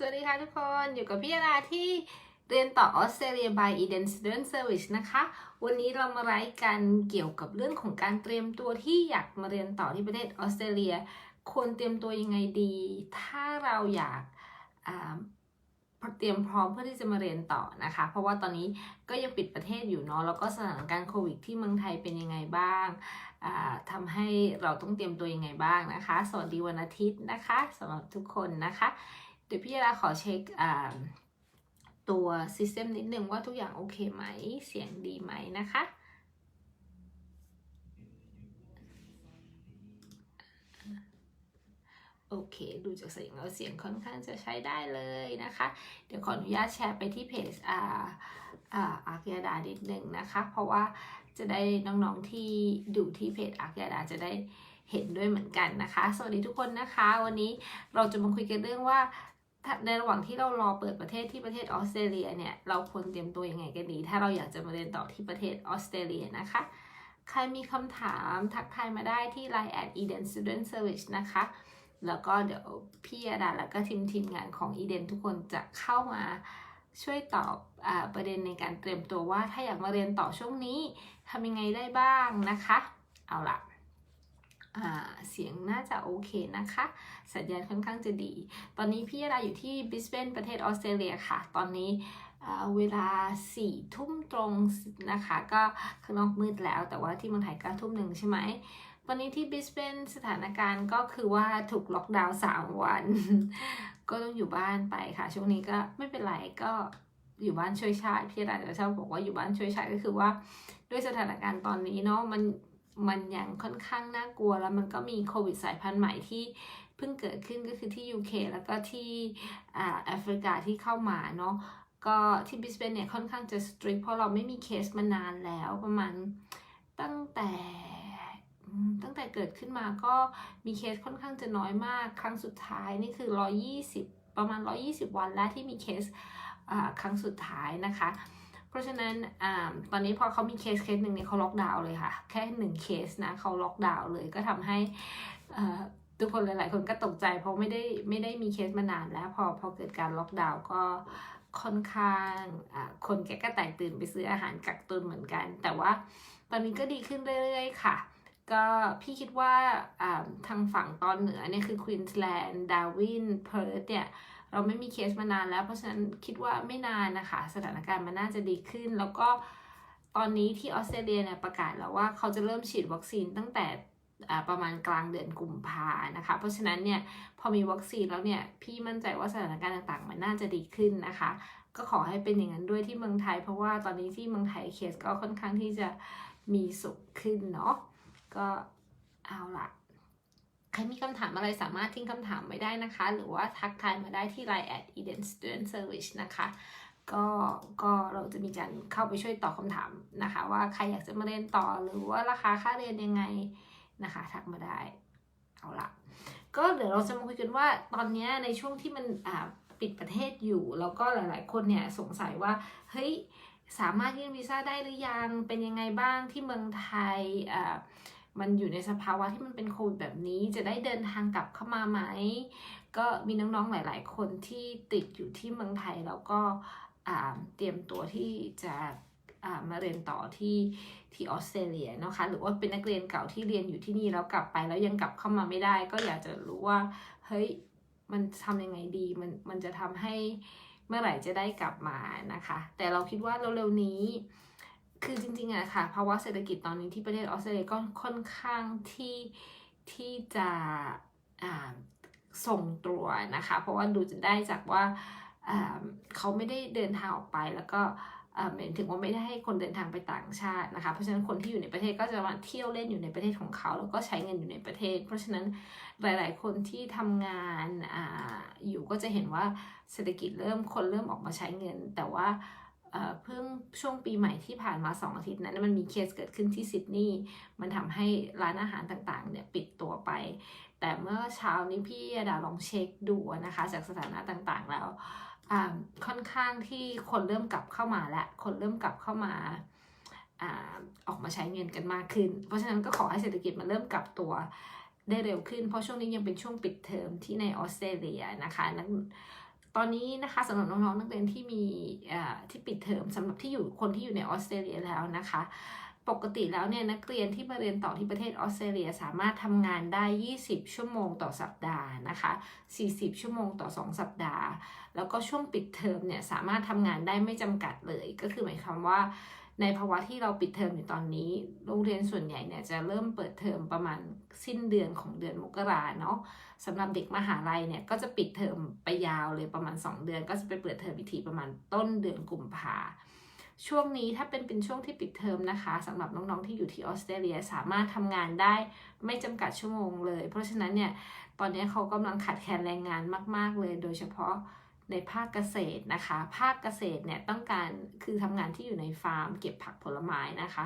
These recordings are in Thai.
สวัสดีค่ะทุกคนอยู่กับพี่ราที่เรียนต่อออสเตรเลีย by Eden Student Service นะคะ วันนี้เรามาไลฟ์กันเกี่ยวกับเรื่องของการเตรียมตัวที่อยากมาเรียนต่อที่ประเทศออสเตรเลีย ควรเตรียมตัวยังไงดี ถ้าเราอยากเตรียมพร้อมเพื่อที่จะมาเรียนต่อนะคะ เพราะว่าตอนนี้ก็ยังปิดประเทศอยู่เนาะแล้วก็สถานการณ์โควิดที่เมืองไทยเป็นยังไงบ้างอ่าทำให้เราต้องเตรียมตัวยังไงบ้างนะคะ สวัสดีวันอาทิตย์นะคะสำหรับทุกคนนะคะ เดี๋ยวพี่ยาขอเช็คอ่าตัวซิสเต็มนิดนึงว่าทุกอย่างโอเคไหม เสียงดีไหมนะคะ โอเค ดูจากเสียงแล้วเสียงค่อนข้างจะใช้ได้เลยนะคะ เดี๋ยวขออนุญาตแชร์ไปที่เพจอาอาอาร์กยาดานิดนึงนะคะ เพราะว่าจะได้น้องๆที่ดูที่เพจอาร์กยาดาจะได้เห็นด้วยเหมือนกันนะคะ สวัสดีทุกคนนะคะ วันนี้เราจะมาคุยกันเรื่องว่า ในระหว่างที่เรารอเปิดประเทศที่ประเทศออสเตรเลียเนี่ย เราควรเตรียมตัวยังไงกันดี ถ้าเราอยากจะมาเรียนต่อที่ประเทศออสเตรเลียนะคะ ใครมีคำถามทักทายมาได้ที่ Line at Eden Student Service นะคะ แล้วก็เดี๋ยวพี่ยาดาแล้วก็ทีมทีมงานของ Eden ทุกคนจะเข้ามาช่วยตอบอประเด็นในการเตรียมตัวว่าถ้าอยากมาเรียนต่อช่วงนี้ทำยังไงได้บ้างนะคะ เอาล่ะอ่า เสียงน่าจะโอเคนะคะ สัญญาณค่อนข้างจะดี ตอนนี้พี่ยาดาอยู่ที่บริสเบนประเทศออสเตรเลียค่ะ ตอนนี้เวลาสี่ทุ่มตรงนะคะ ก็ข้างนอกมืดแล้วแต่ว่าที่เมืองไทยก็ทุ่มหนึ่งใช่ไหมตอนนี้ที่บริสเบนสถานการณ์ก็คือว่าถูกล็อกดาวน์สามวัน ก็ต้องอยู่บ้านไปค่ะ ช่วงนี้ก็ไม่เป็นไรก็อยู่บ้านช่วยชาติพี่ยาดาจะชอบบอกว่าอยู่บ้านช่วยชาติก็คือว่า ด้วยสถานการณ์ตอนนี้เนาะมัน มันยังค่อนข้างน่ากลัว แล้วมันก็มีโควิดสายพันธุ์ใหม่ที่เพิ่งเกิดขึ้นก็คือที่ UK แล้วก็ที่แอฟริกาที่เข้ามาเนาะก็ที่บิสเบนเนี่ยค่อนข้างจะสตรีทเพราะเราไม่มีเคสมานานแล้วประมาณตั้งแต่ตั้งแต่เกิดขึ้นมาก็มีเคสค่อนข้างจะน้อยมาก ครั้งสุดท้ายนี่คือ 120 ประมาณ 120 วันแล้วที่มีเคสครั้งสุดท้ายนะคะ เพราะฉะนั้นอตอนนี้พอเขามีเคสเคสหนึ่งเนี่ยเขาล็อกดาวน์เลยค่ะ แค่หนึ่งเคสนะเขาล็อกดาวน์เลยก็ทำให้ทุกคนหลายๆ คนก็ตกใจ เพราะไม่ได้ไม่ได้มีเคสมานานแล้ว พอพอเกิดการล็อกดาวน์ก็ค่อนข้างคนแกก็แตกตื่นไปซื้ออาหารกักตุนเหมือนกัน แต่ว่าตอนนี้ก็ดีขึ้นเรื่อยๆค่ะ ก็พี่คิดว่าอ่าทางฝั่งตอนเหนือเนี่ยคือควีนส์แลนด์ดาวินเพิร์ธเนี่ย เราไม่มีเคสมานานแล้ว เพราะฉะนั้นคิดว่าไม่นานนะคะ สถานการณ์มันน่าจะดีขึ้น แล้วก็ตอนนี้ที่ออสเตรเลียเนี่ยประกาศแล้วว่าเขาจะเริ่มฉีดวัคซีนตั้งแต่ประมาณกลางเดือนกุมภานะคะ เพราะฉะนั้นเนี่ยพอมีวัคซีนแล้วเนี่ยพี่มั่นใจว่าสถานการณ์ต่างๆ มันน่าจะดีขึ้นนะคะ ก็ขอให้เป็นอย่างนั้นด้วยที่เมืองไทย เพราะว่าตอนนี้ที่เมืองไทยเคสก็ค่อนข้างที่จะมีสุขขึ้นเนาะก็เอาละ ใครมีคำถามอะไรสามารถทิ้งคำถามไว้ได้นะคะ หรือว่าทักทายมาได้ที่ Line at Eden Student Service นะคะก็ก็เราจะมีการเข้าไปช่วยตอบคำถามนะคะ ว่าใครอยากจะมาเรียนต่อหรือว่าราคาค่าเรียนยังไงนะคะทักมาได้เอาละก็เดี๋ยวเราจะมาคุยกันว่าตอนนี้ในช่วงที่มันปิดประเทศอยู่ แล้วก็หลาย ๆ คนเนี่ยสงสัยว่าเฮ้ยสามารถยื่นวีซ่าได้หรือยังเป็นยังไงบ้างที่เมืองไทยอ่า มันอยู่ในสภาวะที่มันเป็นโควิดแบบนี้ จะได้เดินทางกลับเข้ามาไหม ก็มีน้องๆหลาย ๆ คนที่ติดอยู่ที่เมืองไทยแล้วก็เตรียมตัวที่จะามาเรียนต่อที่ที่ออสเตรเลียนะคะ หรือว่าเป็นนักเรียนเก่าที่เรียนอยู่ที่นี่แล้วกลับไปแล้วยังกลับเข้ามาไม่ได้ ก็อยากจะรู้ว่าเฮ้ยมันทำยังไงดีมันมันจะทำให้เมื่อไหร่จะได้กลับมานะคะ แต่เราคิดว่าเร็วๆนี้ คือจริงๆอะค่ะภาวะเศรษฐกิจตอนนี้ที่ประเทศออสเตรเลียก็ค่อนข้างที่ที่จะส่งตัวนะคะ เพราะว่าดูจะได้จากว่าเขาไม่ได้เดินทางออกไปแล้วก็หมายถึงว่าไม่ได้ให้คนเดินทางไปต่างชาตินะคะ เพราะฉะนั้นคนที่อยู่ในประเทศก็จะมาเที่ยวเล่นอยู่ในประเทศของเขา แล้วก็ใช้เงินอยู่ในประเทศ เพราะฉะนั้นหลาย ๆ คนที่ทำงานออยู่ก็จะเห็นว่าเศรษฐกิจเริ่มคนเริ่มออกมาใช้เงิน แต่ว่า เพิ่งช่วงปีใหม่ที่ผ่านมา 2 อาทิตย์นั้นมันมีเคสเกิดขึ้นที่ซิดนีย์มันทำให้ร้านอาหารต่างๆเนี่ยปิดตัวไป แต่เมื่อเช้านี้พี่ดาลองเช็คดูนะคะ จากสถานะต่างๆแล้วค่อนข้างที่คนเริ่มกลับเข้ามาและคนเริ่มกลับเข้ามาอาออกมาใช้เงินกันมากขึ้น เพราะฉะนั้นก็ขอให้เศรษฐกิจมันเริ่มกลับตัวได้เร็วขึ้น เพราะช่วงนี้ยังเป็นช่วงปิดเทอมที่ในออสเตรเลียนะคะนั้น ตอนนี้นะคะสำหรับน้องๆนักเรียนที่มีที่ปิดเทอมสำหรับที่อยู่คนที่อยู่ในออสเตรเลียแล้วนะคะ ปกติแล้วเนี่ยนักเรียนที่มาเรียนต่อที่ประเทศออสเตรเลียสามารถทำงานได้ 20 ชั่วโมงต่อสัปดาห์นะคะ 40 ชั่วโมงต่อ 2 สัปดาห์ แล้วก็ช่วงปิดเทอมเนี่ยสามารถทำงานได้ไม่จำกัดเลย ก็คือหมายความว่าในภาวะที่เราปิดเทอมอยู่ตอนนี้ โรงเรียนส่วนใหญ่เนี่ยจะเริ่มเปิดเทอมประมาณสิ้นเดือนของเดือนมกราเนาะ สำหรับเด็กมหาลัยเนี่ยก็จะปิดเทอมไปยาวเลยประมาณ 2 เดือน ก็จะไปเปิดเทอมอีกทีประมาณต้นเดือนกุมภาช่วงนี้ถ้าเป็นเป็นช่วงที่ปิดเทอมนะคะสำหรับน้องๆที่อยู่ที่ออสเตรเลียสามารถทำงานได้ไม่จำกัดชั่วโมงเลย เพราะฉะนั้นเนี่ยตอนนี้เขากำลังขาดแคลนแรงงานมากๆเลย โดยเฉพาะในภาคเกษตรนะคะ ภาคเกษตรเนี่ยต้องการคือทำงานที่อยู่ในฟาร์ม เก็บผักผลไม้นะคะ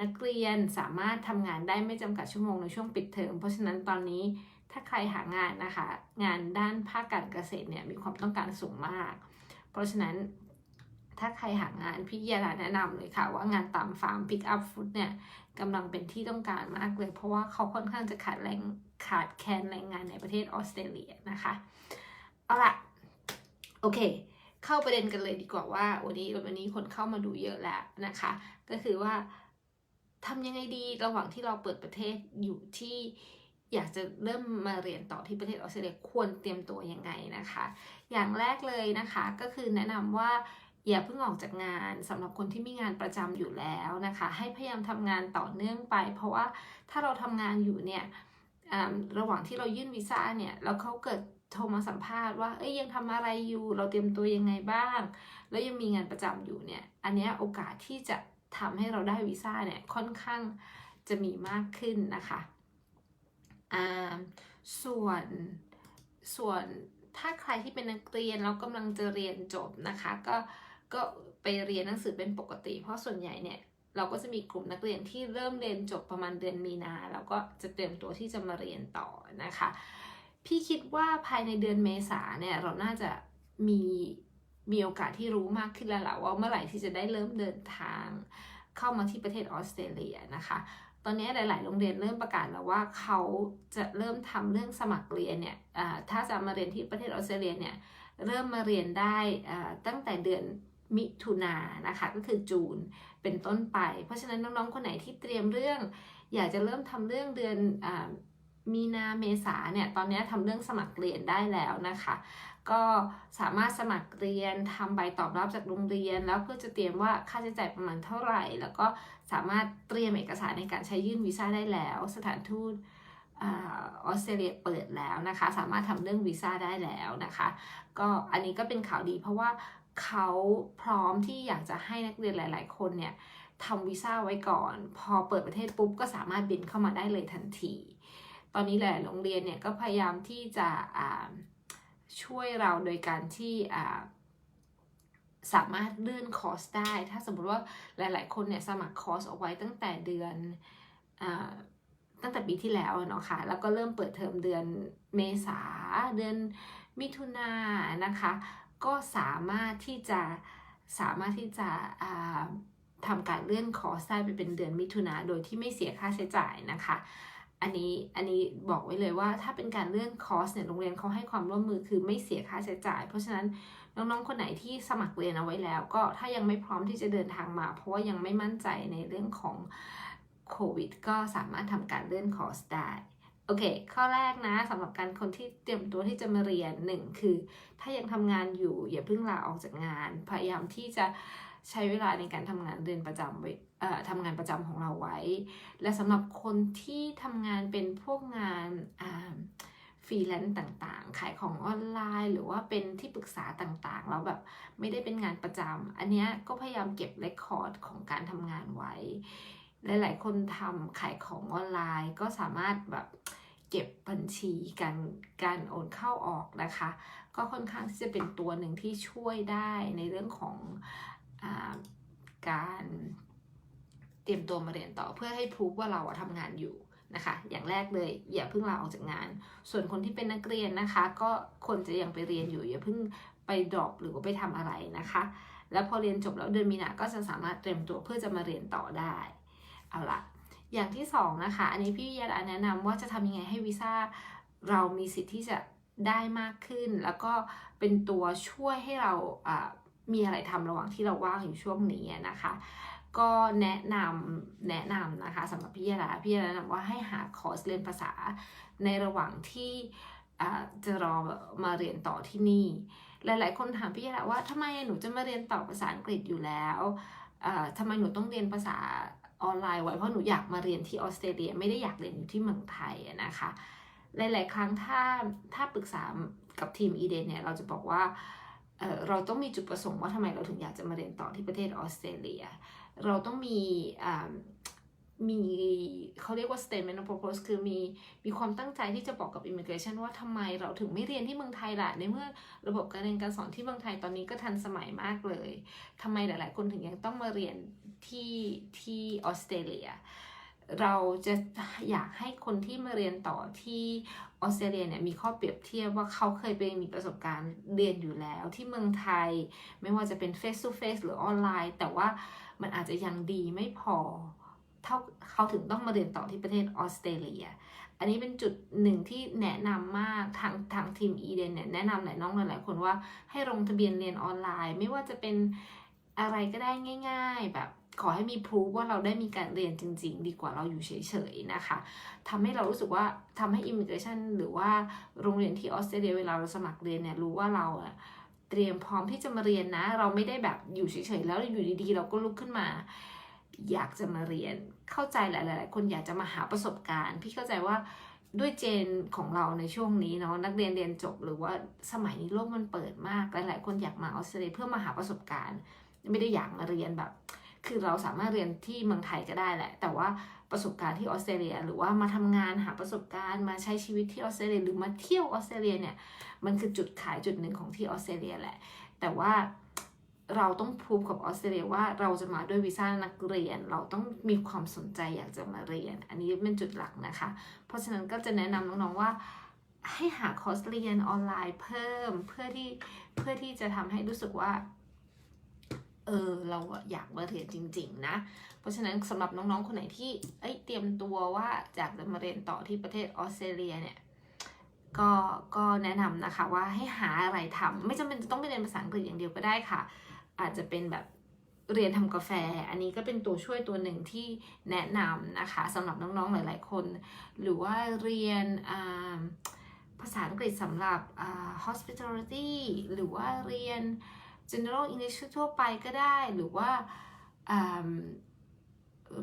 นักเรียนสามารถทำงานได้ไม่จำกัดชั่วโมงในช่วงปิดเทอมเพราะฉะนั้นตอนนี้ ถ้าใครหางานนะคะ งานด้านภาคการเกษตรเนี่ยมีความต้องการสูงมาก เพราะฉะนั้นถ้าใครหางานพี่ยาดาแนะนำเลยค่ะ ว่างานตามฟาร์มพิกอัพฟุตเนี่ยกำลังเป็นที่ต้องการมากเลย เพราะว่าเขาค่อนข้างจะขาดแรงขาดแคลนแรงงานในประเทศออสเตรเลียนะคะเอาละโอเค เข้าประเด็นกันเลยดีกว่าว่าวันนี้วันนี้คนเข้ามาดูเยอะแล้วนะคะ ก็คือว่าทำยังไงดีระหว่างที่เราเปิดประเทศอยู่ที่ อยากจะเริ่มมาเรียนต่อที่ประเทศออสเตรเลียควรเตรียมตัวยังไงนะคะ อย่างแรกเลยนะคะก็คือแนะนำว่าอย่าเพิ่งออกจากงานสำหรับคนที่มีงานประจำอยู่แล้วนะคะ ให้พยายามทำงานต่อเนื่องไป เพราะว่าถ้าเราทำงานอยู่เนี่ยระหว่างที่เรายื่นวีซ่าเนี่ยแล้วเขาเกิดโทรมาสัมภาษณ์ว่าเอ้ยยังทำอะไรอยู่ เราเตรียมตัวยังไงบ้าง แล้วยังมีงานประจำอยู่เนี่ย อันนี้โอกาสที่จะทำให้เราได้วีซ่าเนี่ยค่อนข้างจะมีมากขึ้นนะคะ ส่วนส่วนถ้าใครที่เป็นนักเรียนแล้วกำลังจะเรียนจบนะคะ ก็ก็ไปเรียนหนังสือเป็นปกติ เพราะส่วนใหญ่เนี่ยเราก็จะมีกลุ่มนักเรียนที่เริ่มเรียนจบประมาณเดือนมีนาแล้วก็จะเตรียมตัวที่จะมาเรียนต่อนะคะ พี่คิดว่าภายในเดือนเมษาเนี่ยเราน่าจะมีมีโอกาสที่รู้มากขึ้นแล้วแหละว่าเมื่อไหร่ที่จะได้เริ่มเดินทางเข้ามาที่ประเทศออสเตรเลียนะคะ ตอนนี้หลาย ๆ โรงเรียนเริ่มประกาศแล้วว่าเขาจะเริ่มทำเรื่องสมัครเรียนเนี่ยถ้าจะมาเรียนที่ประเทศออสเตรเลียเนี่ยเริ่มมาเรียนได้ตั้งแต่เดือนมิถุนานะคะก็คือจูนเป็นต้นไป เพราะฉะนั้นน้อง ๆ คนไหนที่เตรียมเรื่อง อยากจะเริ่มทำเรื่องเดือนอมีนาเมษาเนี่ยตอนนี้ทำเรื่องสมัครเรียนได้แล้วนะคะ ก็สามารถสมัครเรียนทำใบตอบรับจากโรงเรียน แล้วเพื่อจะเตรียมว่าค่าใช้จ่ายประมาณเท่าไหร่ แล้วก็สามารถเตรียมเอกสารในการใช้ยื่นวีซ่าได้แล้ว สถานทูตออสเตรเลียเปิดแล้วนะคะ สามารถทำเรื่องวีซ่าได้แล้วนะคะ ก็อันนี้ก็เป็นข่าวดีเพราะว่าเขาพร้อมที่อยากจะให้นักเรียนหลาย ๆ คนเนี่ยทำวีซ่าไว้ก่อน พอเปิดประเทศปุ๊บก็สามารถบินเข้ามาได้เลยทันที ตอนนี้หลายโรงเรียนเนี่ยก็พยายามที่จะ ช่วยเราโดยการที่สามารถเลื่อนคอร์สได้ ถ้าสมมติว่าหลาย ๆ คนเนี่ยสมัครคอร์สเอาไว้ตั้งแต่เดือนอตั้งแต่ปีที่แล้วเนาะคะ่ะ แล้วก็เริ่มเปิดเทอมเดือนเมษาเดือนมิถุนายนนะคะ ก็สามารถที่จะสามารถที่จะทำการเลื่อนคอร์สได้ไปเป็นเดือนมิถุนาโดยที่ไม่เสียค่าใช้จ่ายนะคะ อันนี้อันนี้บอกไว้เลยว่าถ้าเป็นการเลื่อนคอร์สเนี่ยโรงเรียนเขาให้ความร่วมมือคือไม่เสียค่าใช้จ่าย เพราะฉะนั้นน้องๆคนไหนที่สมัครเรียนเอาไว้แล้ว ก็ถ้ายังไม่พร้อมที่จะเดินทางมา เพราะว่ายังไม่มั่นใจในเรื่องของโควิด ก็สามารถทำการเลื่อนคอร์สได้โอเค ข้อแรกนะสำหรับการคนที่เตรียมตัวที่จะมาเรียนหนึ่งคือ ถ้ายังทำงานอยู่อย่าเพิ่งลาออกจากงาน พยายามที่จะใช้เวลาในการทำงานเดือนประจำไว้ ทำงานประจำของเราไว้ และสำหรับคนที่ทำงานเป็นพวกงานฟรีแลนซ์ต่างๆ ขายของออนไลน์ หรือว่าเป็นที่ปรึกษาต่างๆ แล้วแบบไม่ได้เป็นงานประจำอันนี้ก็พยายามเก็บเรคคอร์ดของการทำงานไว้ หลายๆ คนทำขายของออนไลน์ก็สามารถแบบเก็บบัญชีการการโอนเข้าออกนะคะ ก็ค่อนข้างที่จะเป็นตัวหนึ่งที่ช่วยได้ในเรื่องของอการ เตรียมตัวมาเรียนต่อเพื่อให้พูดว่าเราทำงานอยู่นะคะ อย่างแรกเลยอย่าเพิ่งลาออกจากงาน ส่วนคนที่เป็นนักเรียนนะคะ ก็คนจะยังไปเรียนอยู่อย่าเพิ่งไปดรอปหรือว่าไปทำอะไรนะคะ แล้วพอเรียนจบแล้วเดือนมีนาก็จะสามารถเตรียมตัวเพื่อจะมาเรียนต่อได้ เอาละอย่างที่สองนะคะ อันนี้พี่ยาดาแนะนำว่าจะทำยังไงให้วีซ่าเรามีสิทธิ์ที่จะได้มากขึ้น แล้วก็เป็นตัวช่วยให้เราอ่ามีอะไรทำระหว่างที่เราว่างอยู่ช่วงนี้นะคะ ก็แนะนำแนะนำนะคะสำหรับพี่ยาดาพี่ยาดาแนะนำว่าให้หาคอร์สเรียนภาษาในระหว่างที่จะรอมาเรียนต่อที่นี่ หลายๆ คนถามพี่ยาดาว่าทำไมหนูจะมาเรียนต่อภาษาอังกฤษอยู่แล้วทำไมหนูต้องเรียนภาษาออนไลน์ไว้เพราะหนูอยากมาเรียนที่ออสเตรเลียไม่ได้อยากเรียนอยู่ที่เมืองไทยนะคะ หลาย ๆ ครั้งถ้าถ้าปรึกษากับทีมอีเดนเนี่ยเราจะบอกว่าเเราต้องมีจุดประสงค์ว่าทำไมเราถึงอยากจะมาเรียนต่อที่ประเทศออสเตรเลีย เราต้องมีอ่ามีเขาเรียกว่า statement of purpose คือมีมีความตั้งใจที่จะบอกกับ immigration ว่าทำไมเราถึงไม่เรียนที่เมืองไทยล่ะ ในเมื่อระบบการเรียนการสอนที่เมืองไทยตอนนี้ก็ทันสมัยมากเลยทำไมหลายๆ คนถึงยังต้องมาเรียนที่ที่ออสเตรเลีย เราจะอยากให้คนที่มาเรียนต่อที่ออสเตรเลียเนี่ยมีข้อเปรียบเทียบว่าเขาเคยไปมีประสบการณ์เรียนอยู่แล้วที่เมืองไทย ไม่ว่าจะเป็น face to face หรือออนไลน์ แต่ว่า มันอาจจะยังดีไม่พอเท่าเขาถึงต้องมาเรียนต่อที่ประเทศออสเตรเลีย อันนี้เป็นจุดหนึ่งที่แนะนำมากทางทางทีมอีเดนเนี่ยแนะนำหลายน้องหลายๆคนว่าให้ลงทะเบียนเรียนออนไลน์ ไม่ว่าจะเป็นอะไรก็ได้ง่าย ๆ แบบขอให้มีพรูฟว่าเราได้มีการเรียนจริง ๆ ดีกว่าเราอยู่เฉยๆนะคะทำให้เรารู้สึกว่าทำให้อิมิเกชันหรือว่าโรงเรียนที่ออสเตรเลียเวลาเราสมัครเรียนเนี่ยรู้ว่าเราอะ เตรียมพร้อมที่จะมาเรียนนะ เราไม่ได้แบบอยู่เฉยๆแล้วอยู่ดีๆ เราก็ลุกขึ้นมา อยากจะมาเรียนเข้าใจหลายๆคนอยากจะมาหาประสบการณ์ พี่เข้าใจว่าด้วยเจนของเราในช่วงนี้เนาะนักเรียนเรียนจบหรือว่าสมัยนี้โลกมันเปิดมากหลายๆคนอยากมาออสเตรเลียเพื่อมาหาประสบการณ์ ไม่ได้อยากมาเรียนแบบ คือเราสามารถเรียนที่เมืองไทยก็ได้แหละ แต่ว่า ประสบการณ์ที่ออสเตรเลีย หรือว่ามาทำงานหาประสบการณ์มาใช้ชีวิตที่ออสเตรเลียหรือมาเที่ยวออสเตรเลียเนี่ยมันคือจุดขายจุดหนึ่งของที่ออสเตรเลียแหละ แต่ว่าเราต้องพูดกับออสเตรเลียว่าเราจะมาด้วยวีซ่านักเรียน เราต้องมีความสนใจอยากจะมาเรียน อันนี้เป็นจุดหลักนะคะ เพราะฉะนั้นก็จะแนะนำน้องๆว่าให้หาคอร์สเรียนออนไลน์เพิ่มเพื่อที่เพื่อที่จะทำให้รู้สึกว่า เออเราอยากมาเรียนจริง ๆ นะ เพราะฉะนั้นสำหรับน้องๆคนไหนที่เอ้ยเตรียมตัวว่าอยากจะมาเรียนต่อที่ประเทศออสเตรเลียเนี่ยก็ก็แนะนำนะคะว่าให้หาอะไรทำไม่จำเป็นจะต้องไปเรียนภาษาอังกฤษอย่างเดียวก็ได้ค่ะ อาจจะเป็นแบบเรียนทำกาแฟ อันนี้ก็เป็นตัวช่วยตัวหนึ่งที่แนะนำนะคะสำหรับน้องๆหลาย ๆ คน หรือว่าเรียนภาษาอังกฤษสำหรับ hospitality หรือว่าเรียน general English ทั่วไปก็ได้หรือว่า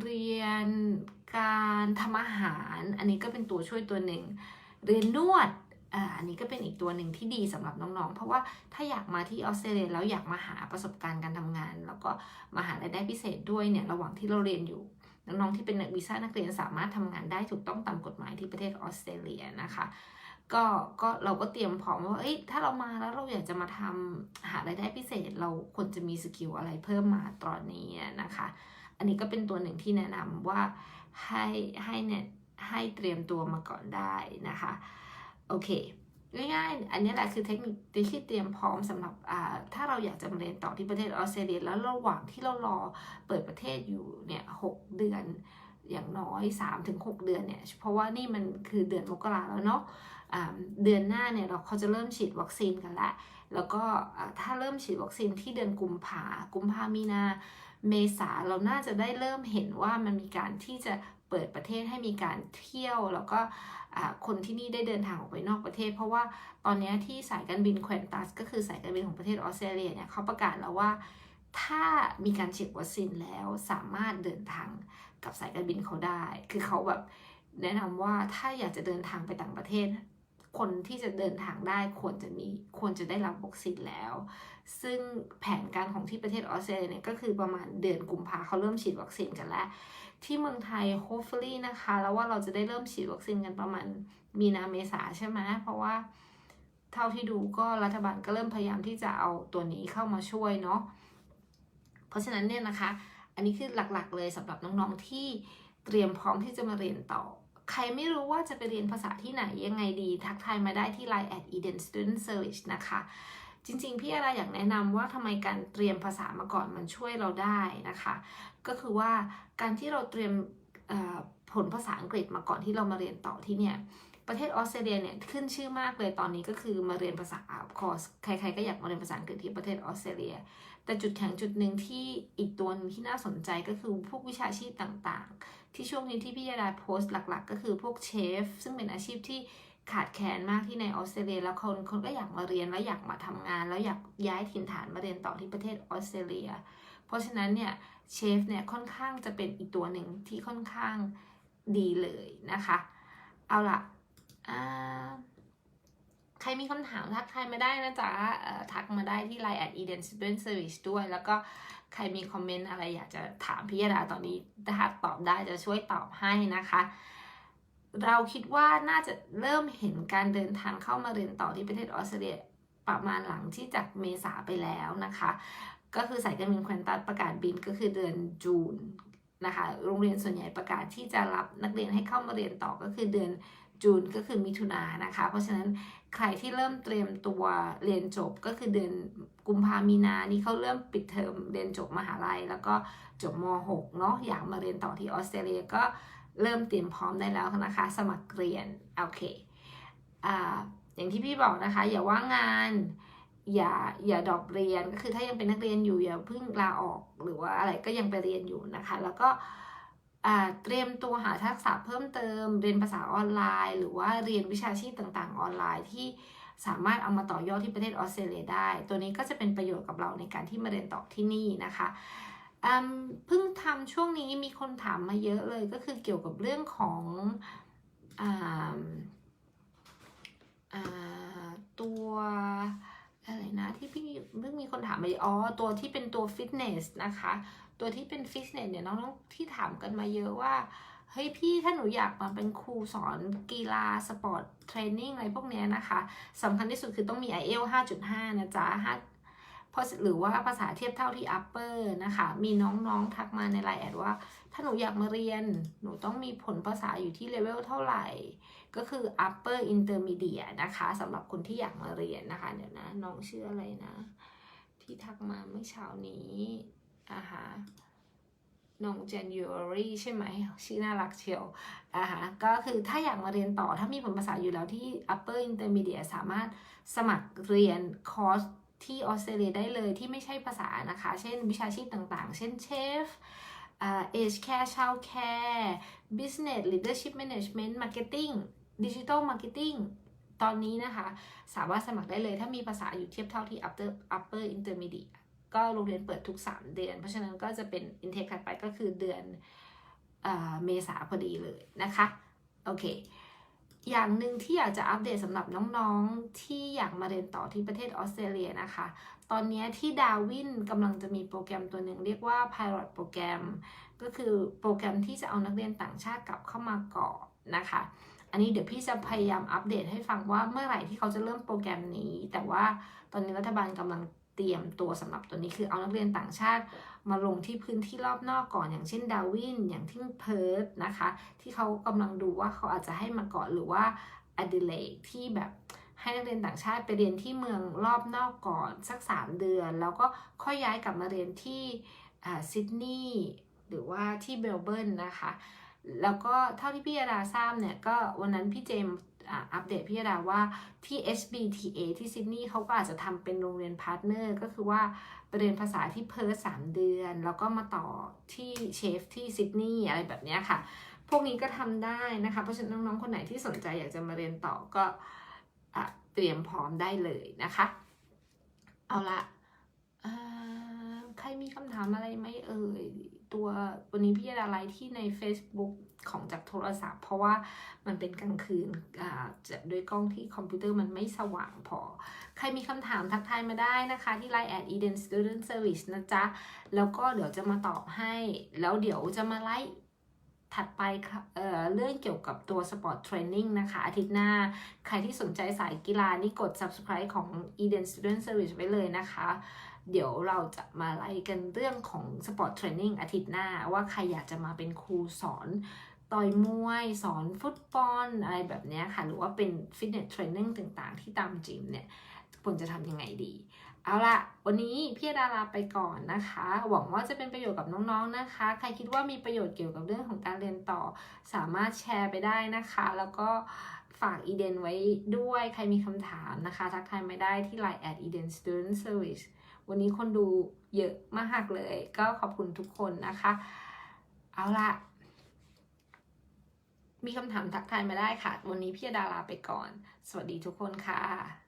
เรียนการทำอาหาร อันนี้ก็เป็นตัวช่วยตัวหนึ่ง เรียนนวดอันนี้ก็เป็นอีกตัวหนึ่งที่ดีสำหรับน้องๆ เพราะว่าถ้าอยากมาที่ออสเตรเลียแล้วอยากมาหาประสบการณ์การทำงาน แล้วก็มาหารายได้พิเศษด้วยเนี่ยระหว่างที่เราเรียนอยู่ น้องๆที่เป็นวีซ่านักเรียนสามารถทำงานได้ถูกต้องตามกฎหมายที่ประเทศออสเตรเลียนะคะ ก็ก็เราก็เตรียมพร้อมว่าเอ้ยถ้าเรามาแล้วเราอยากจะมาทำหารายได้พิเศษ เราควรจะมีสกิลอะไรเพิ่มมาตอนนี้นะคะ อันนี้ก็เป็นตัวหนึ่งที่แนะนำว่าให้ให้เนี่ยให้เตรียมตัวมาก่อนได้นะคะโอเคง่ายๆ อันนี้แหละคือเทคนิคที่เตรียมพร้อมสำหรับถ้าเราอยากจะมาเรียนต่อที่ประเทศออสเตรเลียแล้วระหว่างที่เรารอเปิดประเทศอยู่เนี่ยหกเดือนอย่างน้อย 3-6ถึงเดือนเนี่ย เพราะว่านี่มันคือเดือนมกราแล้วเนาะ เดือนหน้าเนี่ยเราเขาจะเริ่มฉีดวัคซีนกันแล้วแล้วก็ถ้าเริ่มฉีดวัคซีนที่เดือนกุมภากุมภามีนา เมษาเราน่าจะได้เริ่มเห็นว่ามันมีการที่จะเปิดประเทศให้มีการเที่ยว แล้วก็คนที่นี่ได้เดินทางออกไปนอกประเทศ เพราะว่าตอนนี้ที่สายการบินแควนตัสก็คือสายการบินของประเทศออสเตรเลียเนี่ยเขาประกาศแล้วว่าถ้ามีการฉีดวัคซีนแล้วสามารถเดินทางกับสายการบินเขาได้ คือเขาแบบแนะนำว่าถ้าอยากจะเดินทางไปต่างประเทศ คนที่จะเดินทางได้ควรจะมีควรจะได้รับวัคซีนแล้ว ซึ่งแผนการของที่ประเทศออสเตรเลียเนี่ยก็คือประมาณเดือนกุมภาเขาเริ่มฉีดวัคซีนกันแล้ว ที่เมืองไทย hopefully นะคะ แล้วว่าเราจะได้เริ่มฉีดวัคซีนกันประมาณมีนาเมษาใช่ไหมเพราะว่าเท่าที่ดูก็รัฐบาลก็เริ่มพยายามที่จะเอาตัวนี้เข้ามาช่วยเนาะเพราะฉะนั้นเนี่ยนะคะ อันนี้คือหลักๆเลยสำหรับน้องๆที่เตรียมพร้อมที่จะมาเรียนต่อ ใครไม่รู้ว่าจะไปเรียนภาษาที่ไหนยังไงดี ทักทายมาได้ที่ Line at Eden Student Service นะคะ จริงๆ พี่อะไรอยากแนะนำว่าทำไมการเตรียมภาษามาก่อนมันช่วยเราได้นะคะ ก็คือว่าการที่เราเตรียมผลภาษาอังกฤษมาก่อนที่เรามาเรียนต่อที่เนี่ยประเทศออสเตรเลียเนี่ยขึ้นชื่อมากเลยตอนนี้ก็คือมาเรียนภาษาคอร์สใครๆก็อยากมาเรียนภาษาอังกฤษที่ประเทศออสเตรเลีย แต่จุดแข็งจุดหนึ่งที่อีกตัวหนึงที่น่าสนใจก็คือพวกวิชาชีพต่างๆ ที่ช่วงนี้ที่พี่ยาดาโพสต์หลัก ๆ ก็คือพวกเชฟ ซึ่งเป็นอาชีพที่ขาดแคลนมากที่ในออสเตรเลียแล้วคนคนก็อยากมาเรียนแล้วอยากมาทำงาน แล้วอยากย้ายถิ่นฐานมาเรียนต่อที่ประเทศออสเตรเลีย เพราะฉะนั้นเนี่ยเชฟเนี่ยค่อนข้างจะเป็นอีกตัวหนึ่งที่ค่อนข้างดีเลยนะคะ เอาละอ่า ใครมีคำถามทักทายมาได้นะจ๊ะเอ่อทักมาได้ที่ Line at Eden Student Service ด้วย แล้วก็ใครมีคอมเมนต์อะไรอยากจะถามพี่ยดาตอนนี้ถ้าตอบได้จะช่วยตอบให้นะคะ เราคิดว่าน่าจะเริ่มเห็นการเดินทางเข้ามาเรียนต่อที่ประเทศออสเตรเลียประมาณหลังที่จากเมษาไปแล้วนะคะ ก็คือสายการบินควนตัสประกาศบินก็คือเดือนจูนนะคะ โรงเรียนส่วนใหญ่ประกาศที่จะรับนักเรียนให้เข้ามาเรียนต่อก็คือเดือน จูนก็คือมิถุนานะคะ เพราะฉะนั้นใครที่เริ่มเตรียมตัวเรียนจบก็คือเดือนกุมภามีนานี่เขาเริ่มปิดเทอมเรียนจบมหาลัย แล้วก็จบม .6 เนาะอยากมาเรียนต่อที่ออสเตรเลียก็เริ่มเตรียมพร้อมได้แล้วนะคะ สมัครเรียนโอเคออย่างที่พี่บอกนะคะ อย่าว่างงานอย่าอย่าดรอปเรียนก็คือถ้ายังเป็นนักเรียนอยู่อย่าเพิ่งลาออกหรือว่าอะไรก็ยังไปเรียนอยู่นะคะ แล้วก็ เตรียมตัวหาทักษะเพิ่มเติม เรียนภาษาออนไลน์ หรือว่าเรียนวิชาชีพต่างๆ ออนไลน์ที่สามารถเอามาต่อยอดที่ประเทศออสเตรเลียได้ ตัวนี้ก็จะเป็นประโยชน์กับเราในการที่มาเรียนต่อที่นี่นะคะเพิ่งทำช่วงนี้มีคนถามมาเยอะเลยก็คือเกี่ยวกับเรื่องของออตัวอะไรนะที่พี่เพิ่งมีคนถามมาอ๋อตัวที่เป็นตัวฟิตเนสนะคะ ตัวที่เป็นฟิตเนสเนี่ยน้องๆที่ถามกันมาเยอะว่าเฮ้ยพี่ถ้าหนูอยากมาเป็นครูสอนกีฬาสปอร์ตเทรนนิ่งอะไรพวกเนี้ยนะคะสำคัญที่สุดคือต้องมี IELTS 5.5 นะจ๊ะ5เพราหรือว่าภาษาเทียบเท่าที่ upper นะคะ มีน้องๆทักมาในไลน์แอดว่า ถ้าหนูอยากมาเรียน หนูต้องมีผลภาษาอยู่ที่เลเวลเท่าไหร่ ก็คือ upper intermediate นะคะสำหรับคนที่อยากมาเรียนนะคะ เดี๋ยวนะ น้องชื่ออะไรนะ ที่ทักมาเมื่อเช้านี้ อ่าฮะน้อง January ใช่ไหมชื่อน่ารักเชียวอ่าฮะก็คือถ้าอยากมาเรียนต่อถ้ามีผลภาษาอยู่แล้วที่ upper intermediate สามารถสมัครเรียนคอร์สที่ออสเตรเลียได้เลยที่ไม่ใช่ภาษานะคะ เช่นวิชาชีพต่างๆ เช่นเชฟเอ่า age care child care business leadership management marketing digital marketing ตอนนี้นะคะ สามารถสมัครได้เลยถ้ามีภาษาอยู่เทียบเท่าที่ upper upper intermediate ก็โรงเรียนเปิดทุก 3 เดือน เพราะฉะนั้นก็จะเป็น intake ถัดไปก็คือเดือนอเมษาพอดีเลยนะคะ โอเค อย่างหนึ่งที่อยากจะอัปเดตสำหรับน้องๆที่อยากมาเรียนต่อที่ประเทศออสเตรเลียนะคะ ตอนนี้ที่ดาวินกำลังจะมีโปรแกรมตัวหนึ่งเรียกว่า Pilot โปรแกรมก็คือโปรแกรมที่จะเอานักเรียนต่างชาติกลับเข้ามาก่อนนะคะ อันนี้เดี๋ยวพี่จะพยายามอัปเดตให้ฟังว่าเมื่อไหร่ที่เขาจะเริ่มโปรแกรมนี้ แต่ว่าตอนนี้รัฐบาลกำลัง เตรียมตัวสำหรับตัวนี้คือเอานักเรียนต่างชาติมาลงที่พื้นที่รอบนอกก่อนอย่างเช่นดาวินอย่างที่เพิร์ธนะคะ ที่เขากำลังดูว่าเขาอาจจะให้มาเก่อนหรือว่าอดิเลกที่แบบให้นักเรียนต่างชาติไปเรียนที่เมืองรอบนอกก่อนสัก 3 เดือน แล้วก็ค่อยย้ายกลับมาเรียนที่ซิดนีย์หรือว่าที่เบลเบิร์นนะคะ แล้วก็เท่าที่พี่ยาดาทราบเนี่ยก็วันนั้นพี่เจม อัปเดตพี่ดาว่าที่ SBTA ที่ซิดนีย์เขาก็อาจจะทำเป็นโรงเรียนพาร์ทเนอร์ก็คือว่าไปเรียนภาษาที่เพิร์สามเดือน แล้วก็มาต่อที่เชฟที่ซิดนีย์อะไรแบบนี้ค่ะ พวกนี้ก็ทำได้นะคะ เพราะฉะนั้นน้องๆ คนไหนที่สนใจอยากจะมาเรียนต่อก็อเตรียมพร้อมได้เลยนะคะ เอาละใครมีคำถามอะไรไหมเอ่ย ตัววันนี้พี่ยาดาไลฟ์ที่ใน Facebook ของจากโทรศัพท์ เพราะว่ามันเป็นกลางคืนอ่าจะด้วยกล้องที่คอมพิวเตอร์มันไม่สว่างพอ ใครมีคำถามทักทายมาได้นะคะ ที่ Line at Eden Student Service นะจ๊ะ แล้วก็เดี๋ยวจะมาตอบให้ แล้วเดี๋ยวจะมาไลฟ์ถัดไปเอ่อเรื่องเกี่ยวกับตัว Sport Training นะคะ อาทิตย์หน้า ใครที่สนใจสายกีฬานี่กด subscribe ของ Eden Student Service ไว้เลยนะคะ เดี๋ยวเราจะมาไล่กันเรื่องของ Sport Training อาทิตย์หน้า ว่าใครอยากจะมาเป็นครูสอนต่อยมวยสอนฟุตบอลอะไรแบบนี้ค่ะ หรือว่าเป็นฟิตเนสเทรนนิ่งต่างๆ ที่ตามจิมเนี่ยควรจะทำยังไงดี เอาละวันนี้พี่ดาราไปก่อนนะคะ หวังว่าจะเป็นประโยชน์กับน้องๆนะคะ ใครคิดว่ามีประโยชน์เกี่ยวกับเรื่องของการเรียนต่อ สามารถแชร์ไปได้นะคะ แล้วก็ฝากอีเดนไว้ด้วยใครมีคำถามนะคะ ทักทายไม่ได้ที่ Line at Eden Student Service วันนี้คนดูเยอะมากเลย ก็ขอบคุณทุกคนนะคะ เอาละมีคำถามทักทายมาได้ค่ะ วันนี้พี่ดาลาไปก่อน สวัสดีทุกคนค่ะ